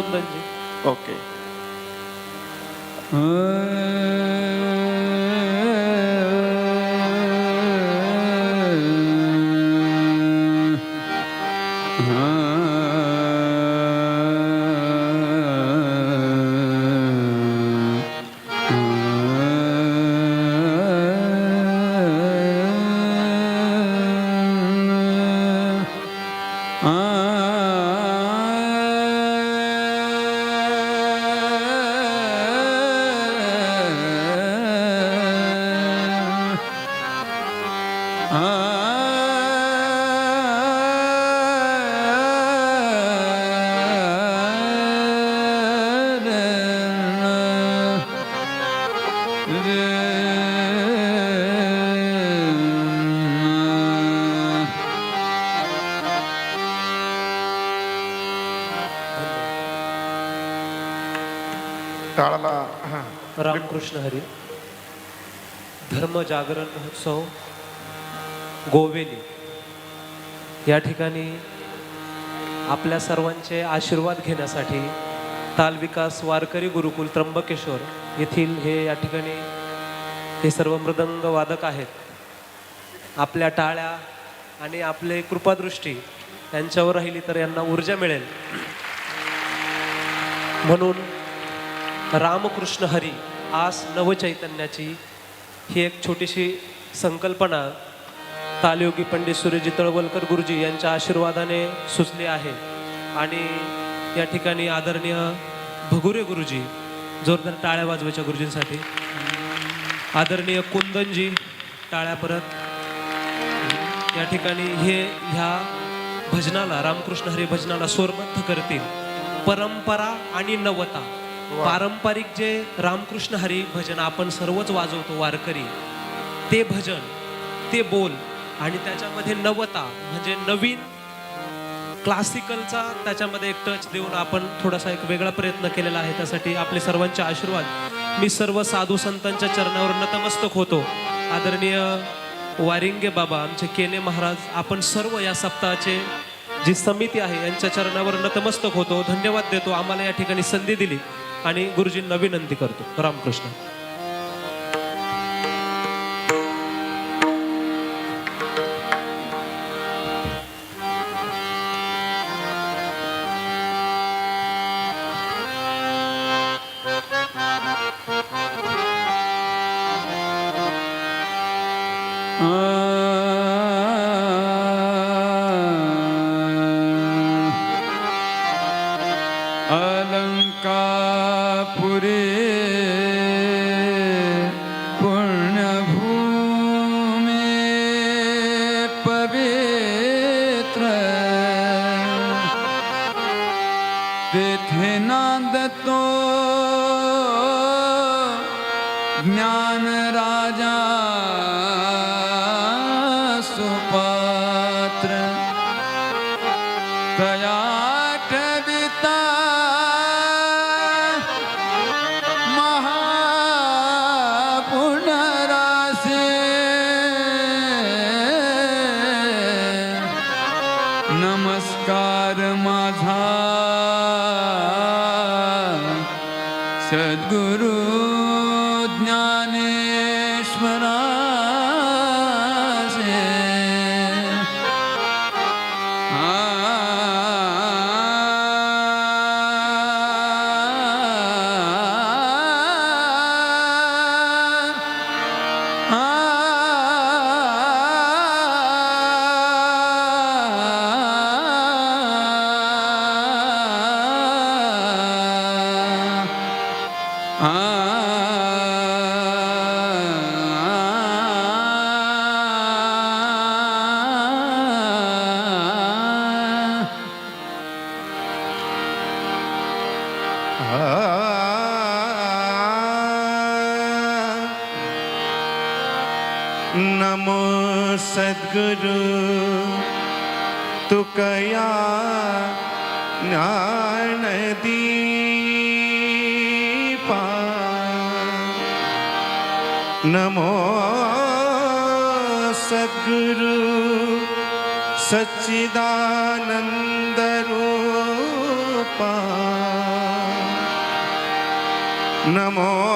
Kundanji. Okay. टाळाला रामकृष्ण हरी धर्म जागरण महोत्सव गोवेली. या ठिकाणी आपल्या सर्वांचे आशीर्वाद घेण्यासाठी तालविकास वारकरी गुरुकुल त्र्यंबकेश्वर येथील हे या ठिकाणी हे सर्व मृदंग वादक आहेत. आपल्या टाळ्या आणि आपले कृपादृष्टी यांच्यावर राहिली तर यांना ऊर्जा मिळेल. म्हणून रामकृष्ण हरी आस नवचैतन्याची ही एक छोटीशी संकल्पना तालयोगी पंडित सूर्यजी तळवलकर गुरुजी यांच्या आशीर्वादाने सुचली आहे. आणि या ठिकाणी आदरणीय भगुरे गुरुजी जोरदार टाळ्या वाजवायच्या गुरुजींसाठी. आदरणीय कुंदनजी टाळ्या परत. या ठिकाणी हे ह्या भजनाला रामकृष्ण हरी भजनाला स्वरबद्ध करतील. परंपरा आणि नवता. पारंपरिक जे रामकृष्ण हरी भजन आपण सर्वच वाजवतो वारकरी ते भजन ते बोल आणि त्याच्यामध्ये नवता म्हणजे नवीन क्लासिकलचा त्याच्यामध्ये एक टच देऊन आपण थोडासा एक वेगळा प्रयत्न केलेला आहे. त्यासाठी आपले सर्वांचे आशीर्वाद. मी सर्व साधू संतांच्या चरणावर नतमस्तक होतो. आदरणीय वारिंगे बाबा आमचे केने महाराज आपण सर्व या सप्ताहाचे जी समिती आहे यांच्या चरणावर नतमस्तक होतो. धन्यवाद देतो. आम्हाला या ठिकाणी संधी दिली. आणि गुरुजींना विनंती करतो. रामकृष्ण. no નમો સદગુરુ તું કયા જ્ઞાન દીપા નમો સદગુરુ સચ્ચિદાનંદ રૂપા નમો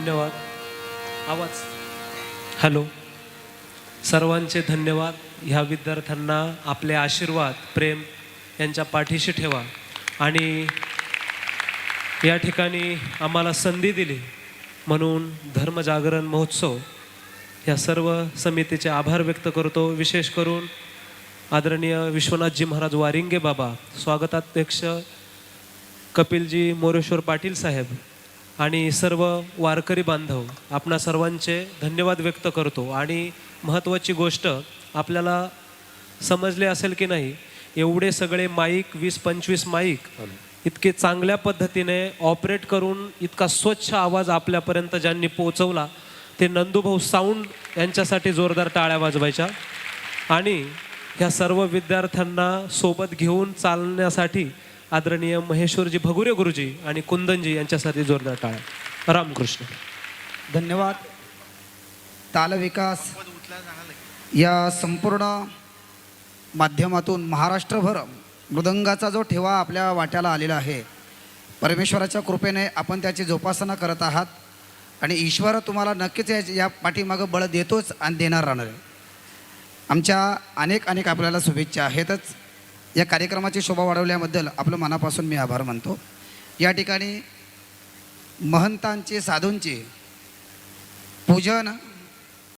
धन्यवाद. आवाज. हॅलो. सर्वांचे धन्यवाद. ह्या विद्यार्थ्यांना आपले आशीर्वाद प्रेम यांच्या पाठीशी ठेवा. आणि या ठिकाणी आम्हाला संधी दिली म्हणून धर्मजागरण महोत्सव या सर्व समितीचे आभार व्यक्त करतो. विशेष करून आदरणीय विश्वनाथजी महाराज वारिंगे बाबा स्वागताध्यक्ष कपिलजी मोरेश्वर पाटील साहेब आणि सर्व वारकरी बांधव आपणा सर्वांचे धन्यवाद व्यक्त करतो. आणि महत्त्वाची गोष्ट आपल्याला समजले असेल की नाही एवढे सगळे माईक वीस पंचवीस माईक इतके चांगल्या पद्धतीने ऑपरेट करून इतका स्वच्छ आवाज आपल्यापर्यंत ज्यांनी पोहोचवला ते नंदुभाऊ साऊंड यांच्यासाठी जोरदार टाळ्या वाजवायच्या. आणि ह्या सर्व विद्यार्थ्यांना सोबत घेऊन चालण्यासाठी आदरणीय महेश्वरजी भगुरे गुरुजी आणि कुंदनजी यांच्यासाठी जोरदार टाळा रामकृष्ण. धन्यवाद. तालविकास या संपूर्ण माध्यमातून महाराष्ट्रभर मृदंगाचा जो ठेवा आपल्या वाट्याला आलेला आहे परमेश्वराच्या कृपेने आपण त्याची जोपासना करत आहात आणि ईश्वर तुम्हाला नक्कीच या- या पाठीमागं बळ देतोच आणि देणार राहणार आहे. आमच्या अनेक अनेक आपल्याला शुभेच्छा आहेतच. या कार्यक्रमाची शोभा वाढवल्याबद्दल आपलं मनापासून मी आभार मानतो. या ठिकाणी महंतांची साधूंची पूजन